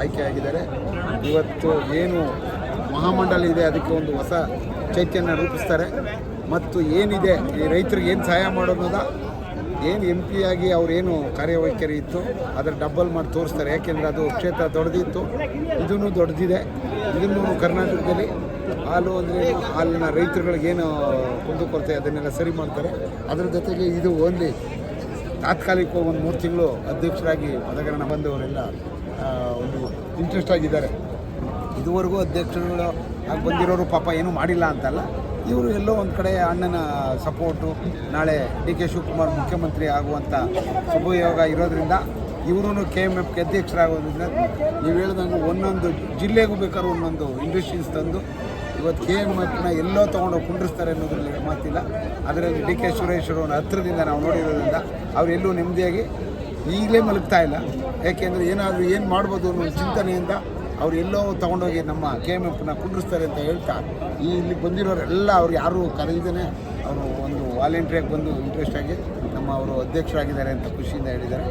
ಆಯ್ಕೆಯಾಗಿದ್ದಾರೆ ಇವತ್ತು ಏನು ಮಹಾಮಂಡಲ ಇದೆ, ಅದಕ್ಕೆ ಒಂದು ಹೊಸ ಚೈತನ್ಯ ರೂಪಿಸ್ತಾರೆ. ಮತ್ತು ಏನಿದೆ, ಈ ರೈತರಿಗೆ ಏನು ಸಹಾಯ ಮಾಡೋದ ಏನು ಎಂ ಪಿ ಆಗಿ ಅವ್ರೇನು ಕಾರ್ಯವೈಖರಿ ಇತ್ತು, ಅದರ ಡಬ್ಬಲ್ ಮಾಡಿ ತೋರಿಸ್ತಾರೆ. ಯಾಕೆಂದರೆ ಅದು ಕ್ಷೇತ್ರ ದೊಡ್ಡದಿತ್ತು. ಇದೂ ದೊಡ್ಡದಿದೆ. ಇದನ್ನು ಕರ್ನಾಟಕದಲ್ಲಿ ಹಾಲು ಅಂದರೆ ಹಾಲಿನ ರೈತರುಗಳಿಗೇನು ಕುಂದುಕೊರತೆ ಅದನ್ನೆಲ್ಲ ಸರಿ ಮಾಡ್ತಾರೆ. ಅದರ ಜೊತೆಗೆ ಇದು ಓನ್ಲಿ ತಾತ್ಕಾಲಿಕ ಒಂದು ಮೂರು ತಿಂಗಳು ಅಧ್ಯಕ್ಷರಾಗಿ ಪದಗ್ರಹಣ ಬಂದವರೆಲ್ಲ ಒಂದು ಇಂಟ್ರೆಸ್ಟ್ ಆಗಿದ್ದಾರೆ. ಇದುವರೆಗೂ ಅಧ್ಯಕ್ಷರುಗಳು ಆಗಿ ಬಂದಿರೋರು ಪಾಪ ಏನೂ ಮಾಡಿಲ್ಲ ಅಂತಲ್ಲ. ಇವರು ಎಲ್ಲೋ ಒಂದು ಕಡೆ ಅಣ್ಣನ ಸಪೋರ್ಟು ನಾಳೆ ಡಿ ಕೆ ಶಿವಕುಮಾರ್ ಮುಖ್ಯಮಂತ್ರಿ ಆಗುವಂಥ ಶುಭಯೋಗ ಇರೋದ್ರಿಂದ ಇವರು ಕೆ ಎಂ ಎಫ್ಗೆ ಅಧ್ಯಕ್ಷರಾಗೋದ್ರಿಂದ ನೀವು ಹೇಳ್ದಂಗೆ ಒಂದೊಂದು ಜಿಲ್ಲೆಗೂ ಬೇಕಾದ್ರೂ ಒಂದೊಂದು ಇಂಡಸ್ಟ್ರೀಸ್ ತಂದು ಇವತ್ತು ಕೆ ಎಂ ಎಫ್ನ ಎಲ್ಲೋ ತೊಗೊಂಡು ಕುಂಡ್ರಿಸ್ತಾರೆ ಅನ್ನೋದ್ರಲ್ಲಿ ಮಾತಿಲ್ಲ. ಅದರಲ್ಲಿ ಡಿ ಕೆ ಸುರೇಶ್ ಅವರು ಹತ್ತಿರದಿಂದ ನಾವು ನೋಡಿರೋದ್ರಿಂದ ಅವರೆಲ್ಲೂ ನೆಮ್ಮದಿಯಾಗಿ ಈಗಲೇ ಮಲಗ್ತಾ ಇಲ್ಲ. ಯಾಕೆಂದರೆ ಏನಾದರೂ ಏನು ಮಾಡ್ಬೋದು ಅನ್ನೋ ಚಿಂತನೆಯಿಂದ ಅವ್ರು ಎಲ್ಲೋ ತೊಗೊಂಡೋಗಿ ನಮ್ಮ ಕೆ ಎಂ ಎಫ್ನ ಕುಂಡ್ರಿಸ್ತಾರೆ ಅಂತ ಹೇಳ್ತಾ ಈ ಇಲ್ಲಿ ಬಂದಿರೋರೆಲ್ಲ ಅವ್ರು ಯಾರು ಕರೆದಿದ್ದೇನೆ ಅವರು ಒಂದು ವಾಲಂಟ್ರಿಯಾಗಿ ಬಂದು ಇಂಟ್ರೆಸ್ಟ್ ಆಗಿ ನಮ್ಮ ಅವರು ಅಧ್ಯಕ್ಷರಾಗಿದ್ದಾರೆ ಅಂತ ಖುಷಿಯಿಂದ ಹೇಳಿದ್ದಾರೆ.